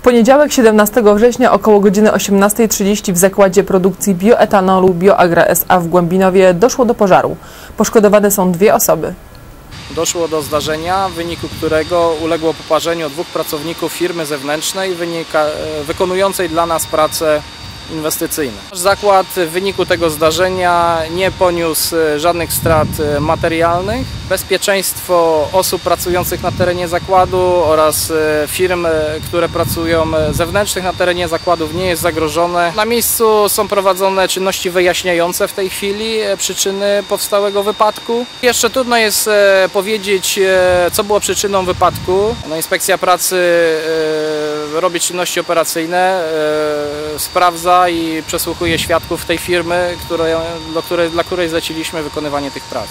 W poniedziałek 17 września około godziny 18.30 w zakładzie produkcji bioetanolu BioAgra SA w Głębinowie doszło do pożaru. Poszkodowane są dwie osoby. Doszło do zdarzenia, w wyniku którego uległo poparzeniu dwóch pracowników firmy zewnętrznej wynika, e, wykonującej dla nas pracę inwestycyjne. Zakład w wyniku tego zdarzenia nie poniósł e, żadnych strat e, materialnych. Bezpieczeństwo osób pracujących na terenie zakładu oraz e, firm, które pracują zewnętrznych na terenie zakładów nie jest zagrożone. Na miejscu są prowadzone czynności wyjaśniające w tej chwili przyczyny powstałego wypadku. Jeszcze trudno jest powiedzieć, co było przyczyną wypadku. No, inspekcja pracy robi czynności operacyjne, e, sprawdza i przesłuchuje świadków tej firmy, które, dla której zleciliśmy wykonywanie tych prac.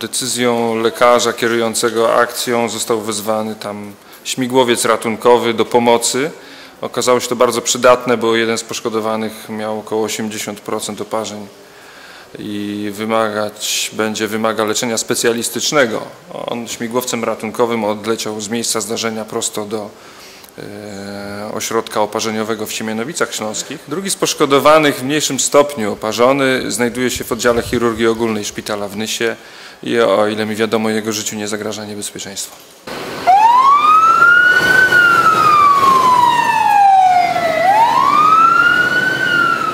Decyzją lekarza kierującego akcją został wezwany tam śmigłowiec ratunkowy do pomocy. Okazało się to bardzo przydatne, bo jeden z poszkodowanych miał około 80% oparzeń i wymagać będzie wymaga leczenia specjalistycznego. On śmigłowcem ratunkowym odleciał z miejsca zdarzenia prosto do ośrodka oparzeniowego w Siemianowicach Śląskich. Drugi z poszkodowanych w mniejszym stopniu oparzony znajduje się w oddziale chirurgii ogólnej szpitala w Nysie i o ile mi wiadomo jego życiu nie zagraża niebezpieczeństwo.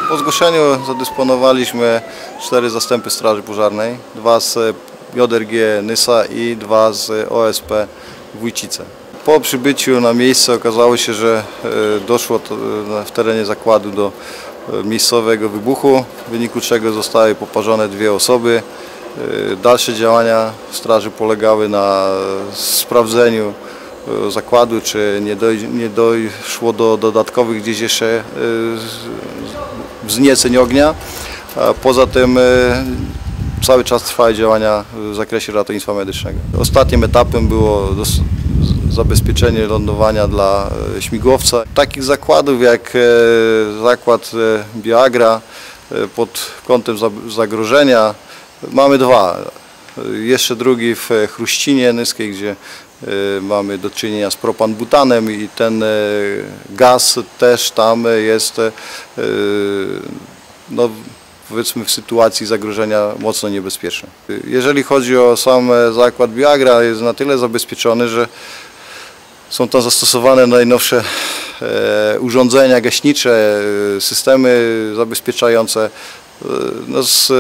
Po zgłoszeniu zadysponowaliśmy cztery zastępy Straży Pożarnej, dwa z JRG Nysa i dwa z OSP Wójcice. Po przybyciu na miejsce okazało się, że e, doszło e, w terenie zakładu do e, miejscowego wybuchu, w wyniku czego zostały poparzone dwie osoby. Dalsze działania straży polegały na sprawdzeniu zakładu, czy nie, doszło do dodatkowych gdzieś jeszcze wznieceń ognia. Poza tym cały czas trwały działania w zakresie ratownictwa medycznego. Ostatnim etapem było zabezpieczenie lądowania dla e, śmigłowca. Takich zakładów jak e, zakład Bioagra e, pod kątem za- zagrożenia mamy dwa. Jeszcze drugi w Chruścinie Nyskiej, gdzie mamy do czynienia z propan-butanem i ten gaz też tam jest no, powiedzmy w sytuacji zagrożenia mocno niebezpieczny. Jeżeli chodzi o sam e, zakład Bioagra, jest na tyle zabezpieczony, że są tam zastosowane najnowsze e, urządzenia gaśnicze, e, systemy zabezpieczające. No, z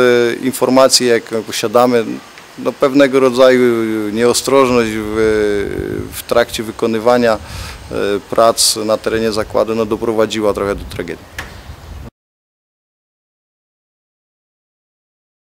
informacji, jak posiadamy, no, pewnego rodzaju nieostrożność w, w trakcie wykonywania prac na terenie zakładu no, doprowadziła trochę do tragedii.